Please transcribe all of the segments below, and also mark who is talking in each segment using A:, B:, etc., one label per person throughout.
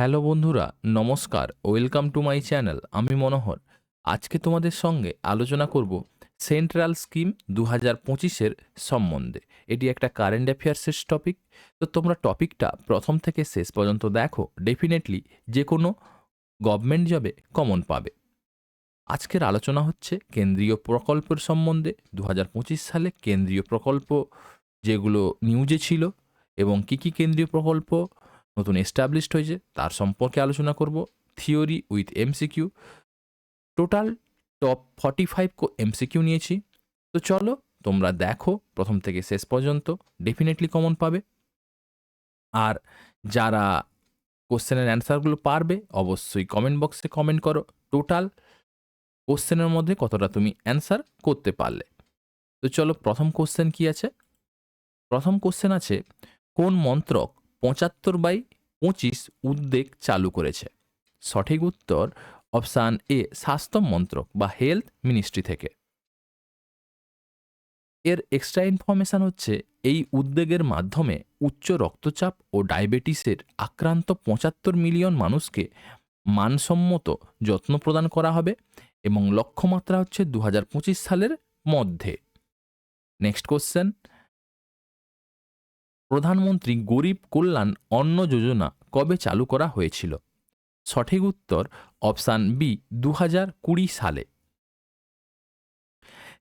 A: Hello বন্ধুরা, নমস্কার, welcome to my channel, আমি মনোহর। আজকে তোমাদের সঙ্গে আলোচনা করব সেন্ট্রাল স্কিম দু হাজার পঁচিশের সম্বন্ধে। এটি একটা কারেন্ট অ্যাফেয়ার্সের টপিক। তো তোমরা টপিকটা প্রথম থেকে শেষ পর্যন্ত দেখো, ডেফিনেটলি যে কোনো গভর্নমেন্ট জবে কমন পাবে। আজকের আলোচনা হচ্ছে কেন্দ্রীয় প্রকল্পের সম্বন্ধে। দু হাজার পঁচিশ সালে কেন্দ্রীয় প্রকল্প যেগুলো নিউজে ছিল এবং কী কী কেন্দ্রীয় প্রকল্প নতুন এস্টাবলিশড হয়েছে, তার সম্পর্কে আলোচনা করব theory with MCQ total top forty five co MCQ নিয়েছি। তো চলো, তোমরা দেখো, প্রথম থেকে শেষ পর্যন্ত ডেফিনেটলি কমন পাবে। আর যারা কোশ্চেনের অ্যান্সারগুলো পারবে, অবশ্যই কমেন্ট বক্সে কমেন্ট করো টোটাল কোশ্চেনের মধ্যে কতটা তুমি অ্যান্সার করতে পারলে। তো চলো, প্রথম কোশ্চেন কি আছে? প্রথম কোশ্চেন আছে, কোন মন্ত্রক পঁচাত্তর বাই পঁচিশ উদ্বেগ চালু করেছে। সঠিক উত্তর অপশান এ, স্বাস্থ্য মন্ত্রক বা হেলথ মিনিস্ট্রি থেকে। এর এক্সট্রা ইনফরমেশান হচ্ছে, এই উদ্বেগের মাধ্যমে উচ্চ রক্তচাপ ও ডায়াবেটিসের আক্রান্ত পঁচাত্তর মিলিয়ন মানুষকে মানসম্মত যত্ন প্রদান করা হবে এবং লক্ষ্যমাত্রা হচ্ছে দু হাজার পঁচিশ সালের মধ্যে। নেক্সট কোশ্চেন প্রধানমন্ত্রী গরিব কল্যাণ অন্ন যোজনা কবে চালু করা হয়েছিল? সঠিক উত্তর অপশান বি দু সালে।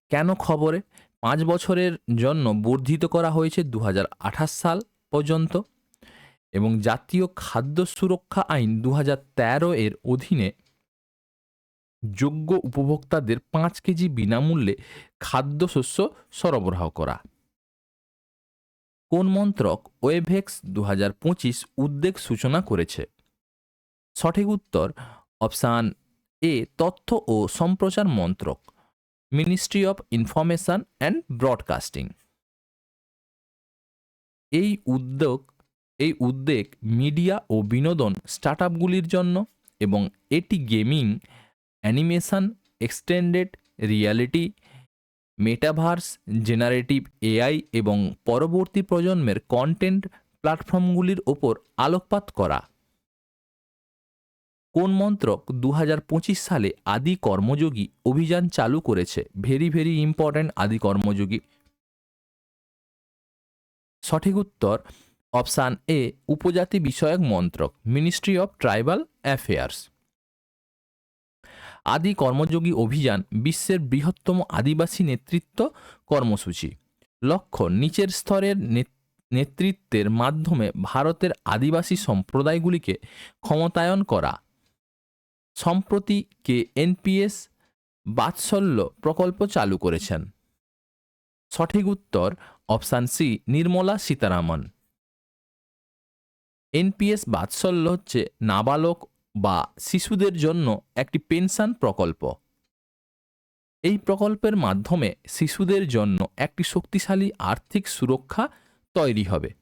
A: কেন খবরে? পাঁচ বছরের জন্য বর্ধিত করা হয়েছে দু হাজার আঠাশ সাল পর্যন্ত এবং জাতীয় খাদ্য সুরক্ষা আইন দু হাজার তেরো এর অধীনে যোগ্য উপভোক্তাদের পাঁচ কেজি বিনামূল্যে খাদ্যশস্য সরবরাহ করা। কোন মন্ত্রক ওয়েভেক্স দু হাজার পঁচিশ উদ্বেগ সূচনা করেছে? সঠিক উত্তর অপশান এ, তথ্য ও সম্প্রচার মন্ত্রক, ministry of information and broadcasting. এই উদ্যোগ, এই উদ্বেগ মিডিয়া ও বিনোদন স্টার্টআপগুলির জন্য এবং এটি gaming, animation, extended reality metaverse generative AI এবং পরবর্তী প্রজন্মের কন্টেন্ট প্ল্যাটফর্মগুলির ওপর আলোকপাত করা। কোন মন্ত্রক দু হাজার পঁচিশ সালে আদি কর্মযোগী অভিযান চালু করেছে? ভেরি ভেরি ইম্পর্ট্যান্ট আদি কর্মযোগী। সঠিক উত্তর অপশান এ উপজাতি বিষয়ক মন্ত্রক মিনিস্ট্রি অফ ট্রাইবাল অ্যাফেয়ার্স আদি কর্মযোগী অভিযান বিশ্বের বৃহত্তম আদিবাসী নেতৃত্ব কর্মসূচি। লক্ষ্য, নিচের স্তরের নেতৃত্বের মাধ্যমে ভারতের আদিবাসী সম্প্রদায়গুলিকে ক্ষমতায়ন করা। সম্প্রতি কে এনপিএস বাৎসল্য প্রকল্প চালু করেছেন। সঠিক উত্তর, option C, Nirmala Sitharaman. NPS Vatsalya হচ্ছে নাবালক বা শিশুদের জন্য একটি পেনশন প্রকল্প। এই প্রকল্পের মাধ্যমে শিশুদের জন্য একটি শক্তিশালী আর্থিক সুরক্ষা তৈরি হবে।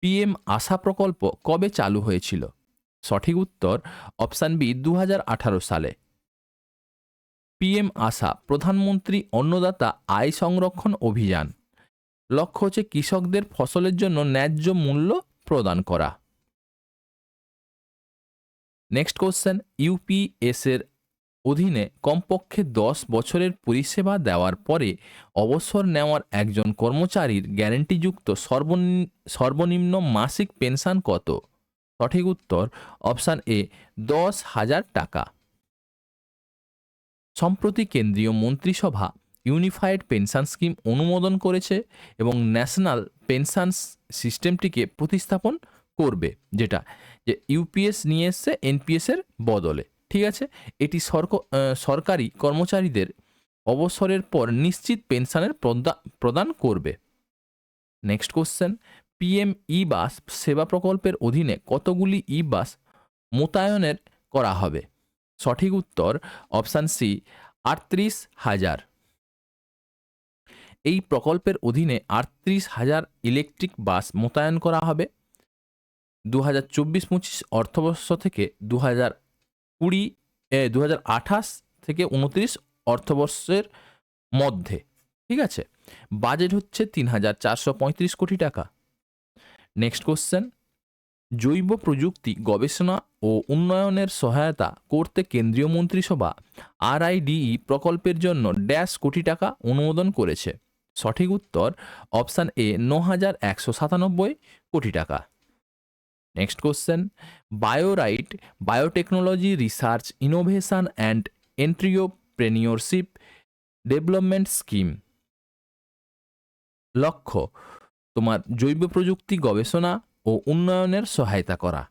A: পিএম আশা প্রকল্প কবে চালু হয়েছিল? সঠিক উত্তর অপশান বি দু হাজার আঠারো সালে। পিএম আশা প্রধানমন্ত্রী অন্নদাতা আয় সংরক্ষণ অভিযান। লক্ষ্য হচ্ছে কৃষকদের ফসলের জন্য ন্যায্য মূল্য প্রদান করা। নেক্সট কোশ্চেন ইউপিএসের অধীনে কমপক্ষে দশ বছরের পরিষেবা দেওয়ার পরে অবসর নেওয়ার একজন কর্মচারীর গ্যারেন্টিযুক্ত সর্বনিম্ন মাসিক পেনশন কত? সঠিক উত্তর, অপশান এ, দশ হাজার টাকা। সম্প্রতি কেন্দ্রীয় মন্ত্রিসভা ইউনিফাইড পেনশন স্কিম অনুমোদন করেছে এবং ন্যাশনাল পেনশন সিস্টেমটিকে প্রতিস্থাপন করবে, যেটা যে ইউপিএস নিয়ে এসছে এনপিএসের বদলে, ঠিক আছে? এটি সরকারি কর্মচারীদের অবসরের পর নিশ্চিত পেনশনের প্রদান করবে। Next question PM E bus Sewa প্রকল্পের অধীনে কতগুলি ই বাস মোতায়েনের করা হবে? সঠিক উত্তর অপশান সি আটত্রিশ হাজার। এই প্রকল্পের অধীনে আটত্রিশ হাজার ইলেকট্রিক বাস মোতায়েন করা হবে। দু হাজার চব্বিশ পঁচিশ অর্থবর্ষ থেকে দু হাজার কুড়ি দু হাজার আঠাশ থেকে উনত্রিশ অর্থবর্ষের মধ্যে, ঠিক আছে? বাজেট হচ্ছে তিন হাজার চারশো পঁয়ত্রিশ কোটি টাকা। নেক্সট কোশ্চেন জৈব প্রযুক্তি গবেষণা ও উন্নয়নের সহায়তা করতে কেন্দ্রীয় মন্ত্রিসভা আরআইডিই প্রকল্পের জন্য ড্যাশ কোটি টাকা অনুমোদন করেছে। সঠিক উত্তর, অপশান এ ন হাজার একশো সাতানব্বই কোটি টাকা। Next question BioRIDE biotechnology research innovation and entrepreneurship development scheme লক্ষ্য, তোমার জৈব প্রযুক্তি গবেষণা ও উন্নয়নের সহায়তা করা।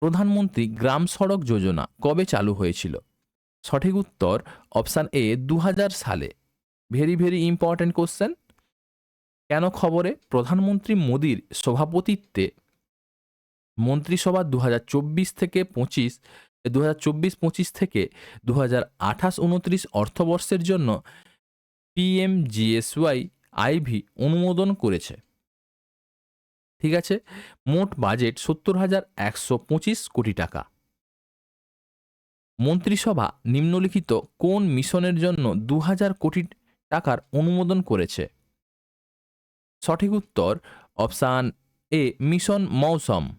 A: প্রধানমন্ত্রী গ্রাম সড়ক যোজনা কবে চালু হয়েছিল? সঠিক উত্তর অপশান এ দু হাজার সালে। ভেরি ভেরি ইম্পর্ট্যান্ট কোশ্চেন কেন খবরে প্রধানমন্ত্রী মোদির সভাপতিত্বে মন্ত্রিসভা দু হাজার চব্বিশ থেকে পঁচিশ দু হাজার চব্বিশ পঁচিশ থেকে দু হাজার আঠাশ উনত্রিশ অর্থবর্ষের জন্য পিএমজিএসওয়াই আইভি অনুমোদন করেছে। ঠিক আছে? মোট বাজেট সত্তর হাজার একশো পঁচিশ কোটি টাকা। মন্ত্রিসভা নিম্নলিখিত কোন মিশনের জন্য দু হাজার কোটি টাকার অনুমোদন করেছে? সঠিক উত্তর অপশান এ, মিশন মৌসম।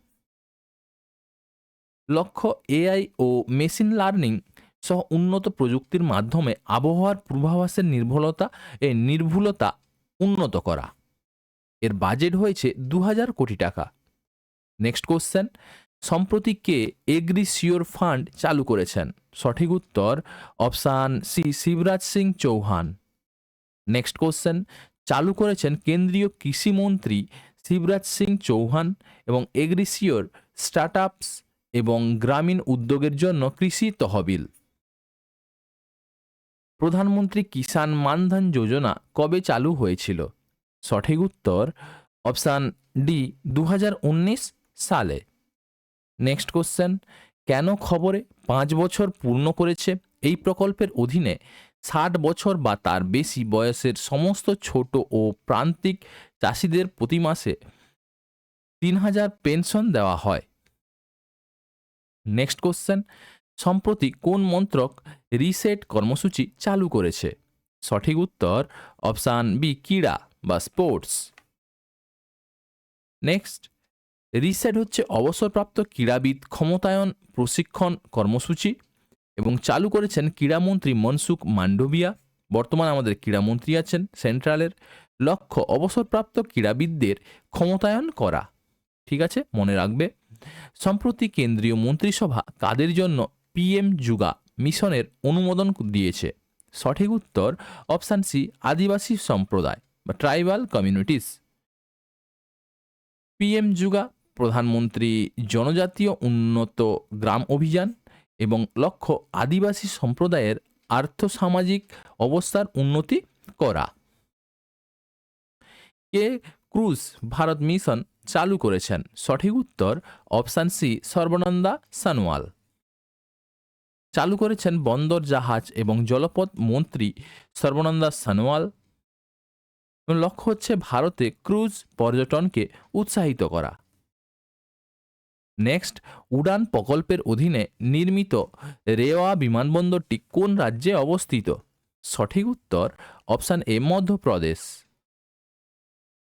A: লক্ষ্য এআই ও মেশিন লার্নিং সহ উন্নত প্রযুক্তির মাধ্যমে আবহাওয়ার পূর্বাভাসের নির্ভুলতা এ নির্ভুলতা উন্নত করা। এর বাজেট হয়েছে দু হাজার কোটি টাকা। নেক্সট কোশ্চেন সম্প্রতি কে এগ্রি শিওর ফান্ড চালু করেছেন? সঠিক উত্তর option C Shivraj Singh Chouhan. Next question চালু করেছেন কেন্দ্রীয় কৃষিমন্ত্রী শিবরাজ সিং চৌহান এবং এগ্রিসিওর স্টার্টআপস এবং গ্রামীণ উদ্যোগের জন্য কৃষি তহবিল। প্রধানমন্ত্রী কিষাণ মানধন যোজনা কবে চালু হয়েছিল? সঠিক উত্তর অপশান ডি দু হাজার উনিশ সালে। নেক্সট কোশ্চেন, কেন খবরে পাঁচ বছর পূর্ণ করেছে? এই প্রকল্পের অধীনে ষাট বছর বা তার বেশি বয়সের সমস্ত ছোট ও প্রান্তিক চাষিদের প্রতি মাসে তিন হাজার পেনশন দেওয়া হয়। নেক্সট কোশ্চেন সম্প্রতি কোন মন্ত্রক রিসেট কর্মসূচি চালু করেছে? সঠিক উত্তর অপশান বি ক্রীড়া বা স্পোর্টস নেক্সট রিসেট হচ্ছে অবসরপ্রাপ্ত ক্রীড়াবিদ ক্ষমতায়ন প্রশিক্ষণ কর্মসূচি এবং চালু করেছেন ক্রীড়ামন্ত্রী মনসুখ মান্ডবিয়া বর্তমান আমাদের ক্রীড়ামন্ত্রী আছেন সেন্ট্রালের লক্ষ্য অবসরপ্রাপ্ত ক্রীড়াবিদদের ক্ষমতায়ন করা। ঠিক আছে? মনে রাখবে। সম্প্রতি কেন্দ্রীয় মন্ত্রিসভা কাদের জন্য পিএম যুগা মিশনের অনুমোদন দিয়েছে। সঠিক উত্তর অপশান সি, আদিবাসী সম্প্রদায় বা ট্রাইবাল কমিউনিটিস। পিএম যুগা, প্রধানমন্ত্রী জনজাতীয় উন্নত গ্রাম অভিযান এবং লক্ষ্য আদিবাসী সম্প্রদায়ের আর্থসামাজিক অবস্থার উন্নতি করা। কে ক্রুজ, ভারত মিশন চালু করেছেন। সঠিক উত্তর অপশান সি, সর্বনন্দা সানোয়াল। চালু করেছেন বন্দর জাহাজ এবং জলপথ মন্ত্রী সর্বানন্দা সানোয়াল। লক্ষ্য হচ্ছে ভারতে ক্রুজ পর্যটনকে উৎসাহিত করা। নেক্সট, উড়ান প্রকল্পের অধীনে নির্মিত রেওয়া বিমানবন্দরটি কোন রাজ্যে অবস্থিত? সঠিক উত্তর অপশান এ, মধ্যপ্রদেশ।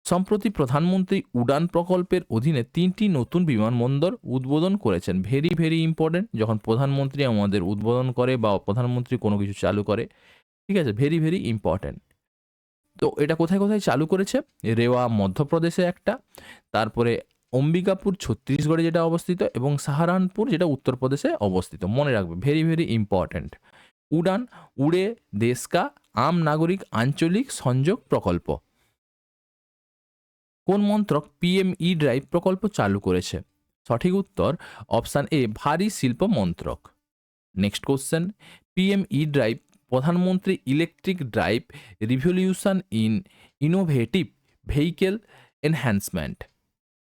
A: সম্প্রতি প্রধানমন্ত্রী উড়ান প্রকল্পের অধীনে তিনটি নতুন বিমানবন্দর উদ্বোধন করেছেন। ভেরি ভেরি ইম্পর্টেন্ট যখন প্রধানমন্ত্রী আমাদের উদ্বোধন করে বা প্রধানমন্ত্রী কোনো কিছু চালু করে, ঠিক আছে? ভেরি ভেরি ইম্পর্টেন্ট তো এটা কোথায় কোথায় চালু করেছে? রেওয়া মধ্যপ্রদেশে একটা, তারপরে অম্বিকাপুর ছত্তিশগড়ে যেটা অবস্থিত এবং সাহারানপুর যেটা উত্তরপ্রদেশে অবস্থিত। মনে রাখবে, ভেরি ভেরি ইম্পর্ট্যান্ট উড়ান, উড়ে, দেশকা, আম নাগরিক, আঞ্চলিক সংযোগ প্রকল্প। কোন মন্ত্রক পিএমই ড্রাইভ প্রকল্প চালু করেছে? সঠিক উত্তর অপশান এ ভারী শিল্প মন্ত্রক। Next question PM E drive প্রধানমন্ত্রী electric drive revolution in innovative vehicle enhancement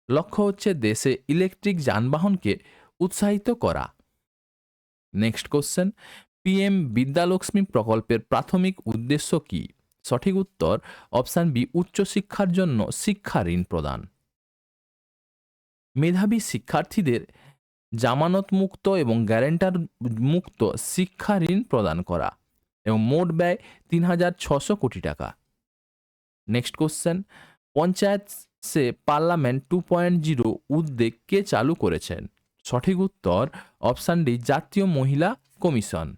A: লক্ষ্য হচ্ছে দেশে ইলেকট্রিক যানবাহনকে উৎসাহিত করা। নেক্সট কোশ্চেন পিএম বিদ্যালক্ষ্মী প্রকল্পের প্রাথমিক উদ্দেশ্য কি? সঠিক উত্তর অপশান বি, উচ্চশিক্ষার জন্য শিক্ষা ঋণ প্রদান। মেধাবী শিক্ষার্থীদের জামানত মুক্ত এবং গ্যারেন্টার মুক্ত শিক্ষা ঋণ প্রদান করা এবং মোট ব্যয় তিন হাজার ছশো কোটি টাকা। নেক্সট কোশ্চেন, পঞ্চায়েত সে পার্লামেন্ট টু পয়েন্ট জিরো উদ্যোগ কে চালু করেছেন? সঠিক উত্তর অপশান ডি, জাতীয় মহিলা কমিশন।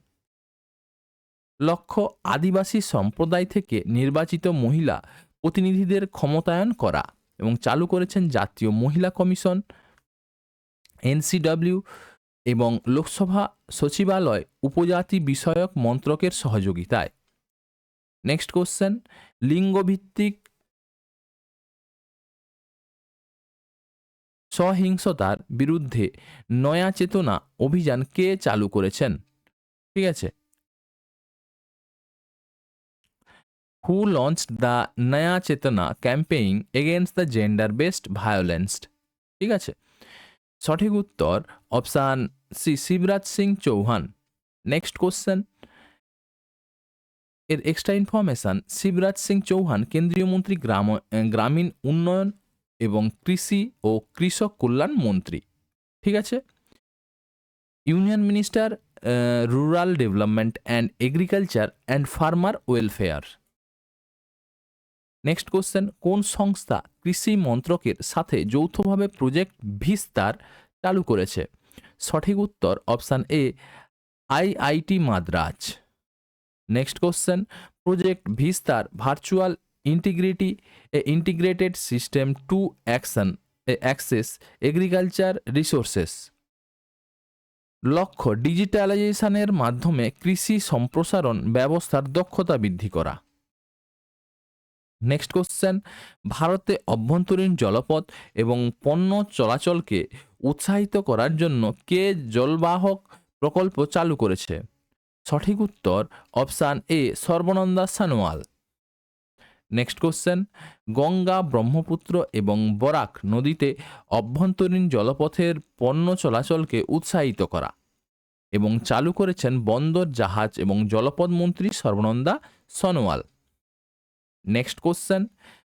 A: লক্ষ্য আদিবাসী সম্প্রদায় থেকে নির্বাচিত মহিলা প্রতিনিধিদের ক্ষমতায়ন করা এবং চালু করেছেন জাতীয় মহিলা কমিশন, এনসিডব্লিউ এবং লোকসভা সচিবালয় উপজাতি বিষয়ক মন্ত্রকের সহযোগিতায়। নেক্সট কোশ্চেন লিঙ্গভিত্তিক সহিংসতার বিরুদ্ধে নয়া চেতনা অভিযান কে চালু করেছেন? ঠিক আছে হু launch the Naya Chetna campaign against the gender based violence ঠিক আছে? সঠিক উত্তর option C Shivraj Singh Chouhan next question এর এক্সট্রা ইনফরমেশন শিবরাজ সিং চৌহান কেন্দ্রীয় মন্ত্রী গ্রাম, গ্রামীণ উন্নয়ন এবং কৃষি ও কৃষক কল্যাণ মন্ত্রী। ঠিক আছে? Union minister rural development and agriculture and farmer welfare. Next question কোন সংস্থা কৃষি মন্ত্রকের সাথে যৌথভাবে প্রজেক্ট ভিস্তার চালু করেছে? সঠিক উত্তর option A IIT Madras. Next question project VISTAAR virtual integrity a integrated system to action a access agriculture resources লক্ষ্য ডিজিটালাইজেশনের মাধ্যমে কৃষি সম্প্রসারণ ব্যবস্থার দক্ষতা বৃদ্ধি করা। নেক্সট কোশ্চেন ভারতে অভ্যন্তরীণ জলপথ এবং পণ্য চলাচলকে উৎসাহিত করার জন্য কে জলবাহক প্রকল্প চালু করেছে? সঠিক উত্তর option A, Sarbananda Sonowal. Next question Ganga Brahmaputra এবং বরাক নদীতে অভ্যন্তরীণ জলপথের পণ্য চলাচলকে উৎসাহিত করা। এবং চালু করেছেন বন্দর জাহাজ এবং জলপথ মন্ত্রী সর্বনন্দা সনোয়াল। নেক্সট কোশ্চেন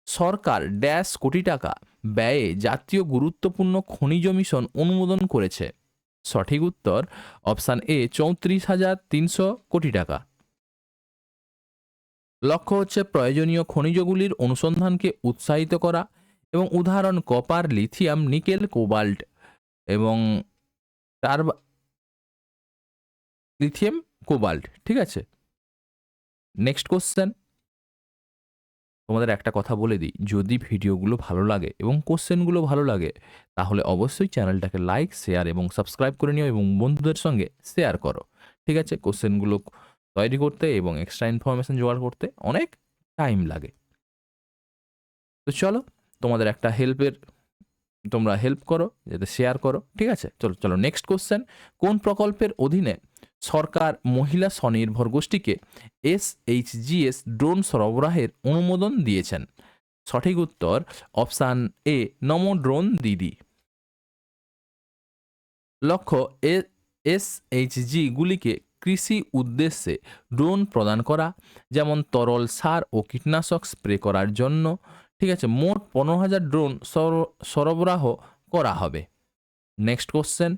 A: সরকার ড্যাশ কোটি টাকা ব্যয়ে জাতীয় গুরুত্বপূর্ণ খনিজ মিশন অনুমোদন করেছে। সঠিক উত্তর অপশান এ চৌত্রিশ হাজার তিনশো কোটি টাকা। লক্ষ্য হচ্ছে প্রয়োজনীয় খনিজগুলির অনুসন্ধানকে উৎসাহিত করা এবং উদাহরণ কপার লিথিয়াম নিকেল কোবাল্ট এবং তার লিথিয়াম কোবাল্ট ঠিক আছে? নেক্সট কোশ্চেন তোমাদের একটা কথা বলে দিই। যদি ভিডিওগুলো ভালো লাগে এবং কোশ্চেনগুলো ভালো লাগে, তাহলে অবশ্যই চ্যানেলটাকে লাইক, শেয়ার এবং সাবস্ক্রাইব করে নিও এবং বন্ধুদের সঙ্গে শেয়ার করো। ঠিক আছে? কোশ্চেনগুলো তৈরি করতে এবং এক্সট্রা ইনফরমেশন জোগাড় করতে অনেক টাইম লাগে। তো চলো, তোমাদের একটা হেল্পের তোমরা হেল্প করো, যাতে শেয়ার করো। ঠিক আছে? চলো চলো নেক্সট কোশ্চেন কোন প্রকল্পের অধীনে সরকার মহিলা স্বনির্ভর গোষ্ঠীকে এস এইচ জিএস ড্রোন সরবরাহের অনুমোদন দিয়েছেন। সঠিক উত্তর অপশান এ, নমো ড্রোন দিদি। লক্ষ্য এস এইচ জি গুলিকে কৃষি উদ্দেশ্যে ড্রোন প্রদান করা, যেমন তরল সার ও কীটনাশক স্প্রে করার জন্য। ঠিক আছে, মোট পনেরো হাজার ড্রোন সরবরাহ করা হবে। Next question.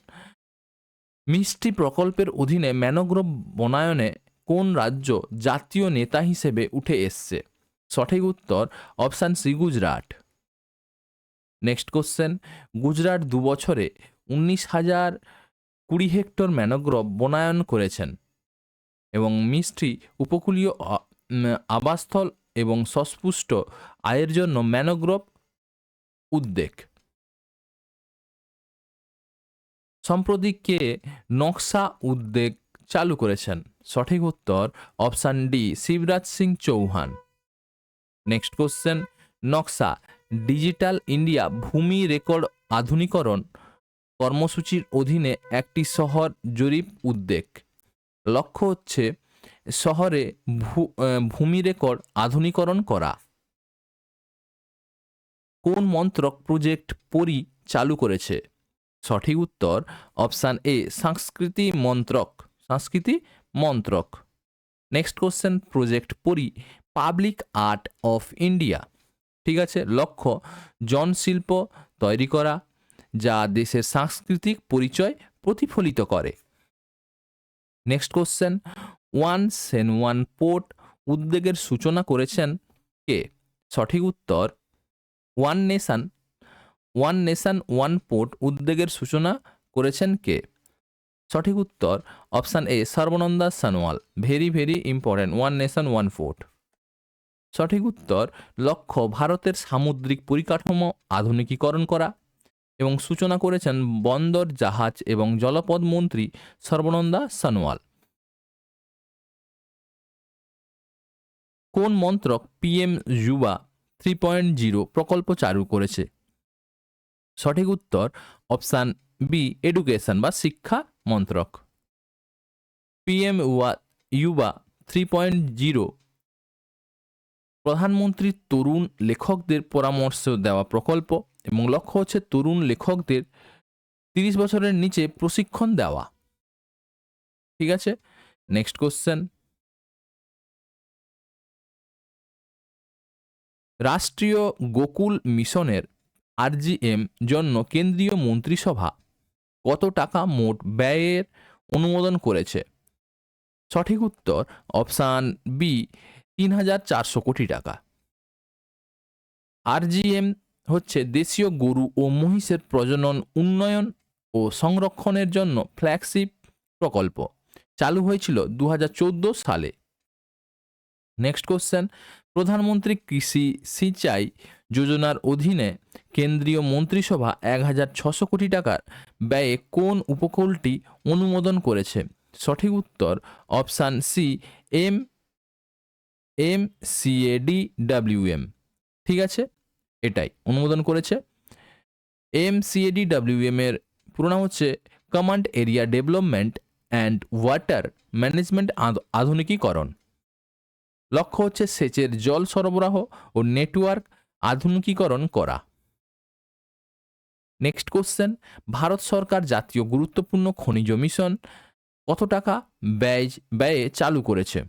A: মিষ্টি প্রকল্পের অধীনে ম্যানোগ্রোভ বনায়নে কোন রাজ্য জাতীয় নেতা হিসেবে উঠে এসছে? সঠিক উত্তর, option C, Gujarat. Next question, Gujarat দু বছরে উনিশ হাজার কুড়ি হেক্টর ম্যানোগ্রোভ বনায়ন করেছেন এবং মিষ্টি উপকূলীয় আবাসস্থল এবং সস্পুষ্ট আয়ের জন্য ম্যানোগ্রোভ উদ্বেগ। সম্প্রতি কে নকশা উদ্বেগ চালু করেছেন। সঠিক উত্তর, option D, Shivraj Singh Chouhan. Next question, Naksha, digital India ভূমি রেকর্ড আধুনিকরণ কর্মসূচির অধীনে একটি শহর জরিপ উদ্বেগ। লক্ষ্য হচ্ছে, শহরে ভূমি রেকর্ড আধুনিকরণ করা। কোন মন্ত্রক প্রজেক্ট পরি চালু করেছে? সঠিক উত্তর অপশান এ, সংস্কৃতি মন্ত্রক। সংস্কৃতি মন্ত্রক। Next question project Pari public art of India ঠিক আছে, লক্ষ্য, জনশিল্প তৈরি করা, যা দেশের সাংস্কৃতিক পরিচয় প্রতিফলিত করে। নেক্সট কোশ্চেন ওয়ান সেন ওয়ান পোর্ট উদ্বেগের সূচনা করেছেন কে? সঠিক উত্তর one nation one nation, one port উদ্যোগের সূচনা করেছেন কে? সঠিক উত্তর option A, Sarbananda Sonowal. Very very important one nation, one port সঠিক উত্তর, লক্ষ্য ভারতের সামুদ্রিক পরিকাঠামো আধুনিকীকরণ করা এবং সূচনা করেছেন বন্দর, জাহাজ এবং জলপথ মন্ত্রী সর্বনন্দা সানোয়াল। কোন মন্ত্রক পিএম যুবা থ্রি পয়েন্ট জিরো প্রকল্প চালু করেছে? সঠিক উত্তর অপশান বি এডুকেশন বা শিক্ষা মন্ত্রক। PM Yuva three point zero প্রধানমন্ত্রী তরুণ লেখকদের পরামর্শ দেওয়া প্রকল্প এবং লক্ষ্য হচ্ছে তরুণ লেখকদের তিরিশ বছরের নিচে প্রশিক্ষণ দেওয়া। ঠিক আছে? নেক্সট কোশ্চেন রাষ্ট্রীয় গোকুল মিশনের আরজিএম জন্য কেন্দ্রীয় মন্ত্রিসভা কত টাকা মোট ব্যয়ের অনুমোদন করেছে? সঠিক উত্তর অপশান বি তিন হাজার চারশো কোটি টাকা। আরজিএম হচ্ছে দেশীয় গরু ও মহিষের প্রজনন, উন্নয়ন ও সংরক্ষণের জন্য ফ্ল্যাগশিপ প্রকল্প চালু হয়েছিল দু হাজার চোদ্দ সালে। নেক্সট কোশ্চেন, প্রধানমন্ত্রী কৃষি সিঁচাই যোজনার অধীনে কেন্দ্রীয় মন্ত্রিসভা এক হাজার ছশো কোটি টাকার ব্যয়ে কোন উপকূলটি অনুমোদন করেছে? সঠিক উত্তর option C M M CAD WM ঠিক আছে? এটাই। অনুমোদন করেছে। এম সিএডি ডাব্লিউএম এর পুরো নাম হচ্ছে command area development and water management আধুনিকীকরণ। লক্ষ্য হচ্ছে সেচের জল সরবরাহ ও নেটওয়ার্ক আধুনিকীকরণ করা। নেক্সট কোশ্চেন ভারত সরকার জাতীয় গুরুত্বপূর্ণ খনিজ মিশন কত টাকা ব্যয়, ব্যয়ে চালু করেছে?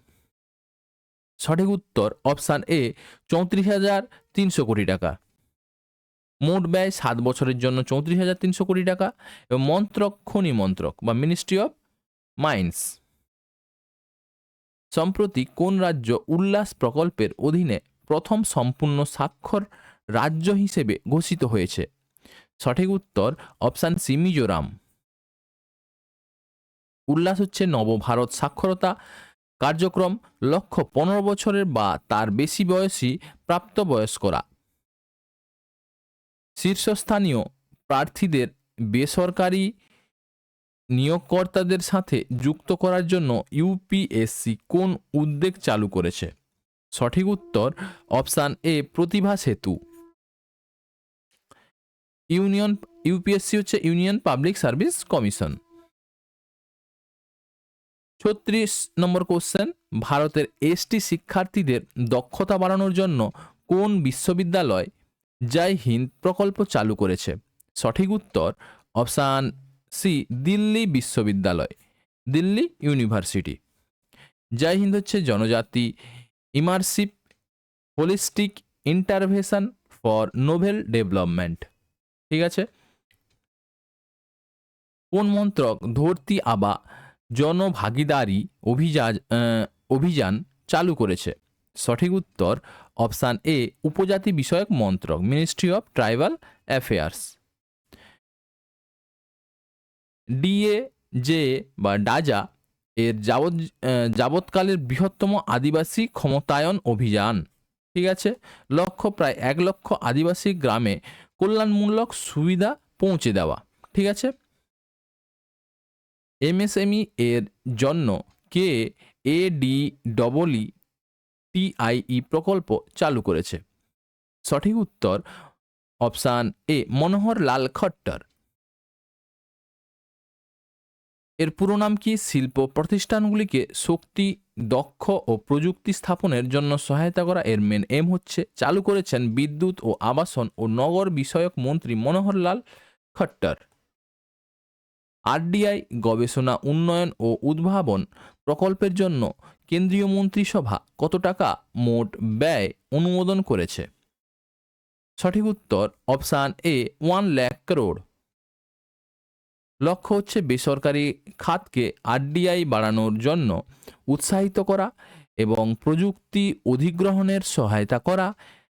A: সঠিক উত্তর অপশান এ চৌত্রিশ হাজার তিনশো কোটি টাকা। মোট ব্যয় সাত বছরের জন্য চৌত্রিশ হাজার তিনশো কোটি টাকা এবং মন্ত্রক, খনি মন্ত্রক বা মিনিস্ট্রি অফ মাইন্স সম্প্রতি কোন রাজ্য উল্লাস প্রকল্পের অধীনে প্রথম সম্পূর্ণ স্বাক্ষর রাজ্য হিসেবে ঘোষিত হয়েছে। সঠিক উত্তর অপশান সি, মিজোরাম। উল্লাস হচ্ছে নবভারত সাক্ষরতা কার্যক্রম লক্ষ্য পনেরো বছরের বা তার বেশি বয়সী প্রাপ্তবয়স্করা। শীর্ষস্থানীয় প্রার্থীদের বেসরকারি নিয়োগকর্তাদের সাথে যুক্ত করার জন্য ইউপিএসসি কোন উদ্যোগ চালু করেছে? সঠিক উত্তর option A Pratibha Setu. Union, UPSC হচ্ছে ইউনিয়ন পাবলিক সার্ভিস কমিশন। ছত্রিশ নম্বর কোশ্চেন, ভারতের এসটি শিক্ষার্থীদের দক্ষতা বাড়ানোর জন্য কোন বিশ্ববিদ্যালয় জয় হিন্দ প্রকল্প চালু করেছে? সঠিক উত্তর অপশান সি, দিল্লি বিশ্ববিদ্যালয়, দিল্লি ইউনিভার্সিটি। জয় হিন্দ হচ্ছে জনজাতি immersive holistic intervention for novel development ঠিক আছে? কোন মন্ত্রক ধরতি আবা জনভাগিদারি অভিযান অভিযান চালু করেছে? সঠিক উত্তর অপশান এ, উপজাতি বিষয়ক মন্ত্রক ministry of tribal affairs DA J বা ডাজা এর যাবৎ যাবৎকালের বৃহত্তম আদিবাসী ক্ষমতায়ন অভিযান। ঠিক আছে? লক্ষ্য প্রায় এক লক্ষ আদিবাসী গ্রামে কল্যাণমূলক সুবিধা পৌঁছে দেওয়া। ঠিক আছে? এমএসএমই এর জন্য কে এ ডি ডবলই টিআইই প্রকল্প চালু করেছে। সঠিক উত্তর অপশান এ, মনোহর লাল খট্টর। এর পুরো নাম কি? শিল্প প্রতিষ্ঠানগুলিকে শক্তি, দক্ষ ও প্রযুক্তি স্থাপনের জন্য সহায়তা করা এর মেন এম হচ্ছে চালু করেছেন বিদ্যুৎ ও আবাসন ও নগর বিষয়ক মন্ত্রী মনোহরলাল খট্টর। আরডিআই, গবেষণা উন্নয়ন ও উদ্ভাবন প্রকল্পের জন্য কেন্দ্রীয় মন্ত্রিসভা কত টাকা মোট ব্যয় অনুমোদন করেছে? সঠিক উত্তর option A one lakh crore লক্ষ্য হচ্ছে বেসরকারি খাতকে আরডিআই বাড়ানোর জন্য উৎসাহিত করা এবং প্রযুক্তি অধিগ্রহণের সহায়তা করা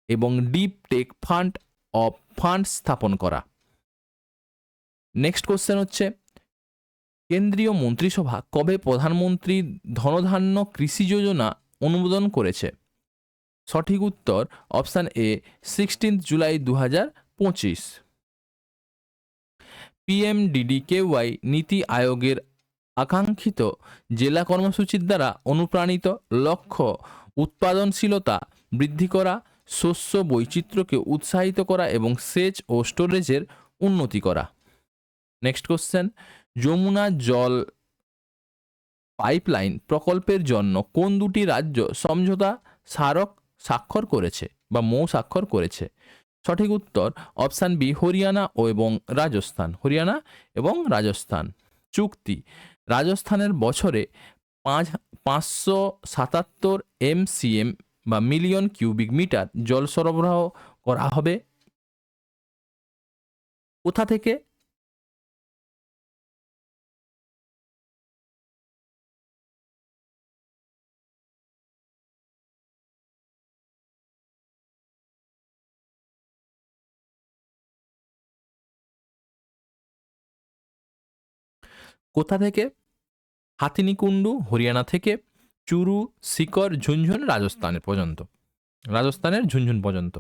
A: এবং deep tech fund of fund স্থাপন করা। নেক্সট কোশ্চেন হচ্ছে, কেন্দ্রীয় মন্ত্রিসভা কবে প্রধানমন্ত্রী ধনধান্য কৃষি যোজনা অনুমোদন করেছে? সঠিক উত্তর অপশান এ সিক্সটিন্থ জুলাই দু হাজার পঁচিশ। পিএমডিডিকেওয়াই নীতি আয়োগের আকাঙ্ক্ষিত জেলা কর্মসূচির দ্বারা অনুপ্রাণিত লক্ষ্য, উৎপাদনশীলতা বৃদ্ধি করা, শস্য বৈচিত্র্যকে উৎসাহিত করা এবং সেচ ও স্টোরেজের উন্নতি করা। নেক্সট কোশ্চেন যমুনা জল পাইপলাইন প্রকল্পের জন্য কোন দুটি রাজ্য সমঝোতা স্মারক স্বাক্ষর করেছে বা মৌ স্বাক্ষর করেছে? সঠিক উত্তর অপশান বি, হরিয়ানা ও এবং রাজস্থান। হরিয়ানা এবং রাজস্থান। চুক্তি। রাজস্থানের বছরে পাঁচ, পাঁচশো সাতাত্তর এমসিএম বা মিলিয়ন কিউবিক মিটার জল সরবরাহ করা হবে। কোথা থেকে? কোথা থেকে? হাতিনিকুণ্ডু, হরিয়ানা থেকে। চুরু সিকর ঝুনঝুন রাজস্থানের পর্যন্ত। রাজস্থানের ঝুনঝুন পর্যন্ত।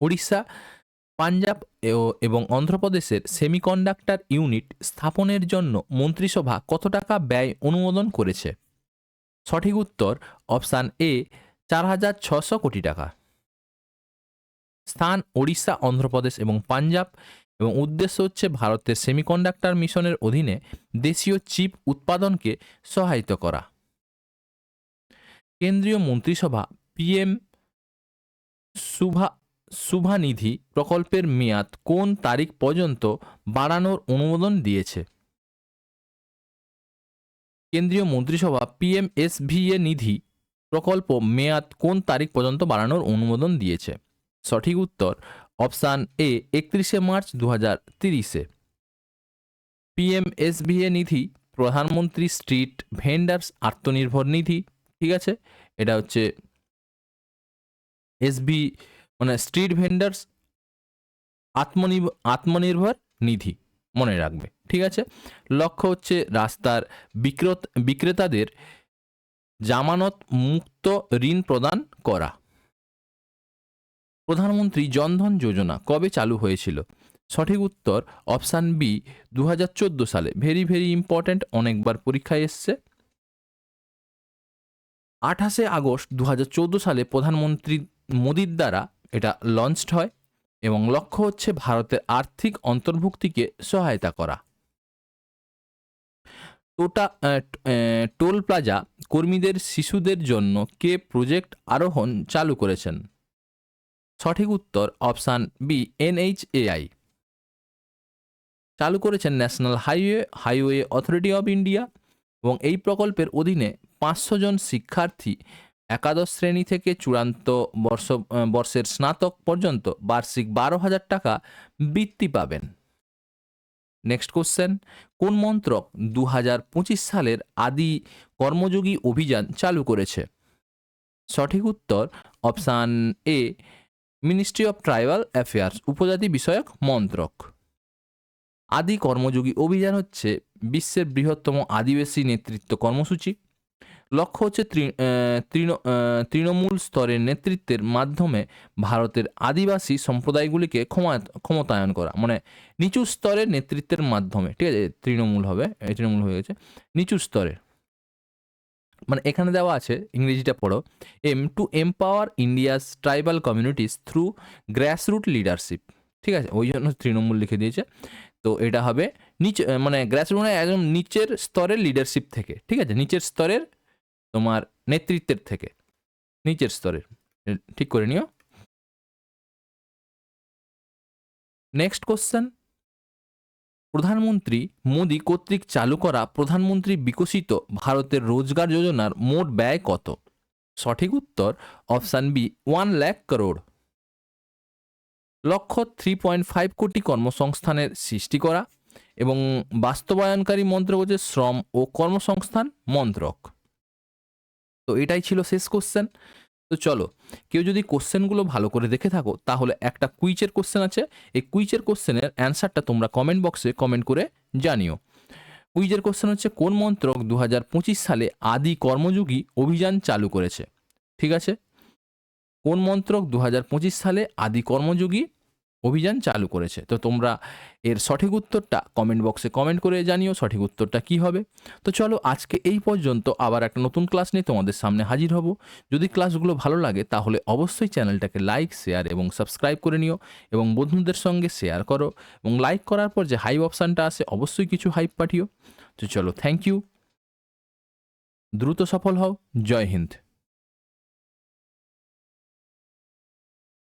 A: উড়িষ্যা পাঞ্জাব এবং অন্ধ্রপ্রদেশের সেমিকন্ডাক্টর ইউনিট স্থাপনের জন্য মন্ত্রিসভা কত টাকা ব্যয় অনুমোদন করেছে? সঠিক উত্তর অপশান এ চার হাজার ছশো কোটি টাকা। স্থান, ওড়িশা, অন্ধ্রপ্রদেশ এবং পাঞ্জাব। এবং উদ্দেশ্য হচ্ছে ভারতের সেমিকন্ডাক্টর মিশনের অধীনে দেশীয় চিপ উৎপাদনকে সহায়তা করা। কেন্দ্রীয় মন্ত্রিসভা পিএম শুভা শুভানিধি প্রকল্পের মেয়াদ কোন তারিখ পর্যন্ত বাড়ানোর অনুমোদন দিয়েছে? কেন্দ্রীয় মন্ত্রিসভা পিএমএসভিএ নিধি প্রকল্প মেয়াদ কোন তারিখ পর্যন্ত বাড়ানোর অনুমোদন দিয়েছে? সঠিক উত্তর অপশান এ, একত্রিশে মার্চ দু হাজার তিরিশে পিএমএসভিএ নিধি, প্রধানমন্ত্রী স্ট্রিট ভেন্ডার্স আত্মনির্ভর নিধি, ঠিক আছে? এটা হচ্ছে এসবি মানে স্ট্রিট ভেন্ডার্স আত্মনির্ভ আত্মনির্ভর নিধি, মনে রাখবে, ঠিক আছে? লক্ষ্য হচ্ছে রাস্তার বিক্রত, বিক্রেতাদের জামানত মুক্ত ঋণ প্রদান করা। প্রধানমন্ত্রী জনধন যোজনা কবে চালু হয়েছিল? সঠিক উত্তর অপশান বি দু হাজার চোদ্দ সালে। ভেরি ভেরি ইম্পর্ট্যান্ট, অনেকবার পরীক্ষায় এসছে। আঠাশে আগস্ট দু হাজার চোদ্দ সালে প্রধানমন্ত্রী মোদির দ্বারা এটা লঞ্চড হয় এবং লক্ষ্য হচ্ছে ভারতের আর্থিক অন্তর্ভুক্তিকে সহায়তা করা। টোটা টোল প্লাজা কর্মীদের, শিশুদের জন্য কে প্রজেক্ট আরোহণ চালু করেছেন? সঠিক উত্তর অপশান বি এনএইচএআই চালু করেছেন national highway highway authority of India এবং এই প্রকল্পের অধীনে পাঁচশো জন শিক্ষার্থী একাদশ শ্রেণি থেকে চূড়ান্ত বর্ষ বর্ষের স্নাতক পর্যন্ত বার্ষিক বারো হাজার টাকা বৃত্তি পাবেন। নেক্সট কোশ্চেন, কোন মন্ত্রক দু হাজার পঁচিশ সালের আদি কর্মযোগী অভিযান চালু করেছে? সঠিক উত্তর option A ministry of tribal affairs উপজাতি বিষয়ক মন্ত্রক। আদি কর্মযোগী অভিযান হচ্ছে বিশ্বের বৃহত্তম আদিবাসী নেতৃত্ব কর্মসূচি। লক্ষ্য হচ্ছে তৃণমূল স্তরের নেতৃত্বের মাধ্যমে ভারতের আদিবাসী সম্প্রদায়গুলিকে ক্ষমা- ক্ষমতায়ন করা। মানে নিচু স্তরের নেতৃত্বের মাধ্যমে, ঠিক আছে? তৃণমূল হবে তৃণমূল হয়ে গেছে। নিচু স্তরের। মানে এখানে দেওয়া আছে, ইংরেজিটা পড়ো M to empower India's tribal communities through grassroot leadership ঠিক আছে? ওই জন্য তৃণমূল লিখে দিয়েছে। তো এটা হবে নিচে মানে গ্রাসরুট মানে একদম নিচের স্তরের লিডারশিপ থেকে। ঠিক আছে? নিচের স্তরের তোমার নেতৃত্বের থেকে। নিচের স্তরের। ঠিক করে নিও। নেক্সট কোশ্চেন প্রধানমন্ত্রী মোদী কর্তৃক চালু করা প্রধানমন্ত্রী বিকশিত ভারতের রোজগার যোজনার মোট ব্যয় কত? সঠিক উত্তর option B one lakh crore লক্ষ্য থ্রি পয়েন্ট ফাইভ কোটি কর্মসংস্থানের সৃষ্টি করা এবং বাস্তবায়নকারী মন্ত্রক হচ্ছে শ্রম ও কর্মসংস্থান মন্ত্রক। তো এটাই ছিল শেষ কোশ্চেন তো চলো, কেউ যদি কোশ্চেনগুলো ভালো করে দেখে থাকো, তাহলে একটা কুইচের কোশ্চেন আছে। এই কুইচের কোশ্চেনের অ্যান্সারটা তোমরা কমেন্ট বক্সে কমেন্ট করে জানিও। কুইজের কোশ্চেন হচ্ছে, কোন মন্ত্রক দু হাজার পঁচিশ সালে আদি কর্মযোগী অভিযান চালু করেছে? ঠিক আছে? কোন মন্ত্রক দু হাজার পঁচিশ সালে আদি কর্মযোগী অভিযান চালু করেছে। তো তোমরা এর সঠিক উত্তরটা কমেন্ট বক্সে কমেন্ট করে জানিও, সঠিক উত্তরটা কি হবে? তো চলো আজকে এই পর্যন্ত আবার একটা নতুন ক্লাস নিয়ে তোমাদের সামনে হাজির হব। যদি ক্লাসগুলো ভালো লাগে তাহলে অবশ্যই চ্যানেলটাকে লাইক শেয়ার এবং সাবস্ক্রাইব করে নিও এবং বন্ধুদের সঙ্গে শেয়ার করো এবং লাইক করার পর যে হাইপ অপশানটা আছে অবশ্যই কিছু হাইপ পাঠিও। তো চলো থ্যাংক ইউ দ্রুত সফল হও। জয় হিন্দ।